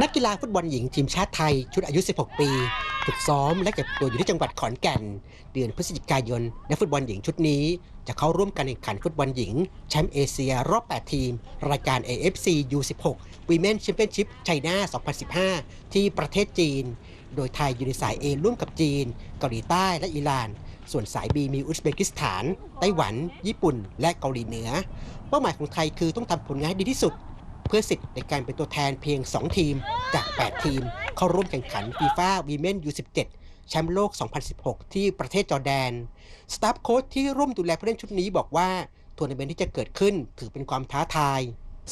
นักกีฬาฟุตบอลหญิงทีมชาติไทย ชุดอายุ 16 ปี ฝึกซ้อมและเก็บตัวอยู่ที่จังหวัดขอนแก่น เดือนพฤศจิกายนนักฟุตบอลหญิงชุดนี้ จะเข้าร่วมการแข่งขันฟุตบอลหญิงแชมป์เอเชียรอบ 8 ทีม รายการ AFC U16 Women Championship China 2015 ที่ประเทศจีน โดยไทยอยู่ในสาย A ร่วมกับจีน เกาหลีใต้และอิหร่าน ส่วนสาย B มีอุซเบกิสถาน ไต้หวัน ญี่ปุ่น และเกาหลีเหนือ เป้าหมายของไทยคือต้องทำผลงานให้ดีที่สุด เพื่อสิทธิ์ในการเป็นตัวแทนเพียง 2 ทีมจาก 8 ทีม เข้าร่วมแข่งขันฟีฟ่าวีเมน U17 แชมป์โลก 2016 ที่ประเทศจอร์แดน สตาฟโค้ชที่ร่วมดูแลผู้เล่นชุดนี้บอกว่าทัวร์นาเมนต์ที่จะเกิดขึ้นถือเป็นความท้าทาย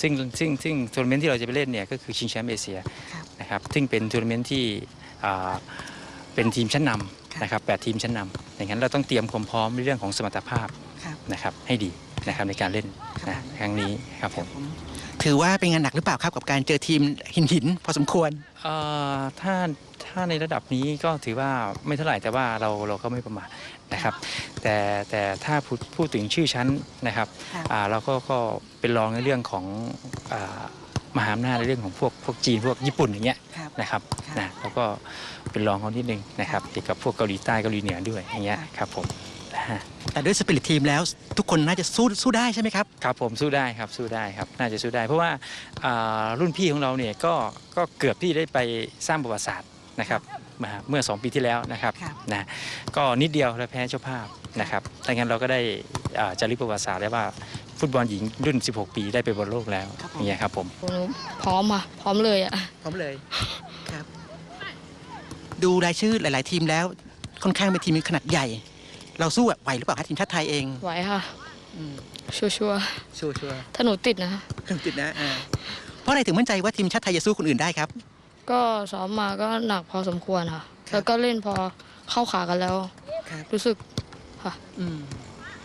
ซึ่งซึ่งซึ่งทัวร์นาเมนต์ที่เราจะไปเล่นเนี่ยก็คือชิงแชมป์เอเชียนะครับซึ่งเป็นทัวร์นาเมนต์ที่อ่าเป็นทีมชั้นนำนะครับแปดทีมชั้นนำอย่างนั้นเราต้องเตรียมความพร้อมในเรื่องของสมรรถภาพครับนะครับให้ดีนะครับในการเล่นครับนะผมครั้งนี้ครับผม ถือว่าเป็นงานหนักหรือเปล่าครับกับการเจอทีมหินหินๆพอสมควรเอ่อถ้าถ้าในระดับนี้ก็ถือว่าไม่เท่าไหร่แต่ว่าเราเราก็ไม่ประมาทนะครับ แต่แต่ถ้าพูดพูดถึงชื่อชั้นนะครับครับอ่าเราก็ก็เป็นรองในเรื่องของอามหาอำนาจในเรื่องของพวกพวกจีนพวกญี่ปุ่นอย่างเงี้ยครับนะครับครับนะแล้วก็เป็นรองเขานิดนึงนะครับเกี่ยวกับพวกเกาหลีใต้เกาหลีเหนือด้วยอย่างเงี้ยครับครับผมนะฮะ แต่ด้วยสปิริตทีมแล้วทุกคนน่าจะสู้สู้ได้ใช่ไหมครับ ครับผมสู้ได้ครับสู้ได้ครับ น่าจะสู้ได้ เพราะว่าอ่ารุ่นพี่ของเราเนี่ยก็ก็เกือบที่ได้ไปสร้างประวัติศาสตร์นะครับมาเมื่อ 2 ปีที่แล้วนะครับครับนะก็นิดเดียวเราแพ้เจ้าภาพนะครับดังนั้นเราก็ได้อ่าจารึกประวัติศาสตร์ได้ว่าฟุตบอลหญิงรุ่น 16 ปีได้ไปบอลโลกแล้วครับผม อย่างเงี้ยครับผม หนูพร้อมอะ พร้อมเลยอะ พร้อมเลยครับ ดูรายชื่อหลาย ๆ ทีมแล้วค่อนข้างเป็นทีมขนาดใหญ่ เราสู้ไหวหรือเปล่าครับทีมชาติไทยเองไหวค่ะชัวร์ชัวร์ชัวร์ๆถ้าหนูติดนะ ติดนะอ่าเพราะอะไรถึงมั่นใจว่าทีมชาติไทยจะสู้คนอื่นได้ครับ ก็ซ้อมมาก็หนักพอสมควรค่ะแล้วก็เล่นพอเข้าขากันแล้ว ครับรู้สึกอืม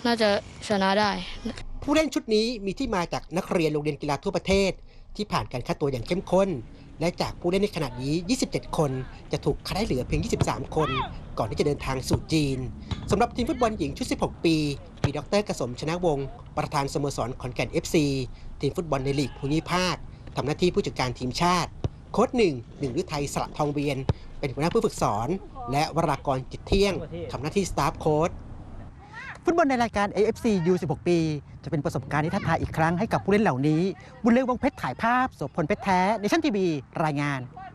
น่าจะชนะได้ ผู้เล่นชุดนี้มีที่มาจากนักเรียนโรงเรียนกีฬาทั่วประเทศ ที่ผ่านการคัดตัวอย่างเข้มข้น และจากผู้เล่นในขณะนี้ 27 คน จะถูกคัดให้เหลือเพียง 23 คน ก่อนที่จะเดินทางสู่จีนสำหรับทีมฟุตบอลหญิงชุด 16 ปี มีดรกสมชนะวงศ์ประธานสโมสรขอนแก่น FC ทีมฟุตบอลในลีกภูมิภาคทำหน้าที่ผู้จัดการทีมชาติ โค้ชหนึ่งหนึ่งฤทัยสระทองเวียน เป็นหัวหน้าผู้ฝึกสอน และวรากรจิตเที่ยงทำหน้าที่สตาฟโค้ช ฟุตบอลในรายการ AFC U16 ปี จะเป็นประสบการณ์ที่ท้าทายอีกครั้งให้กับผู้เล่นเหล่านี้ บุญเลือวงเพชรถ่ายภาพโสพลเพชรแท้ในชั้นทีวีรายงาน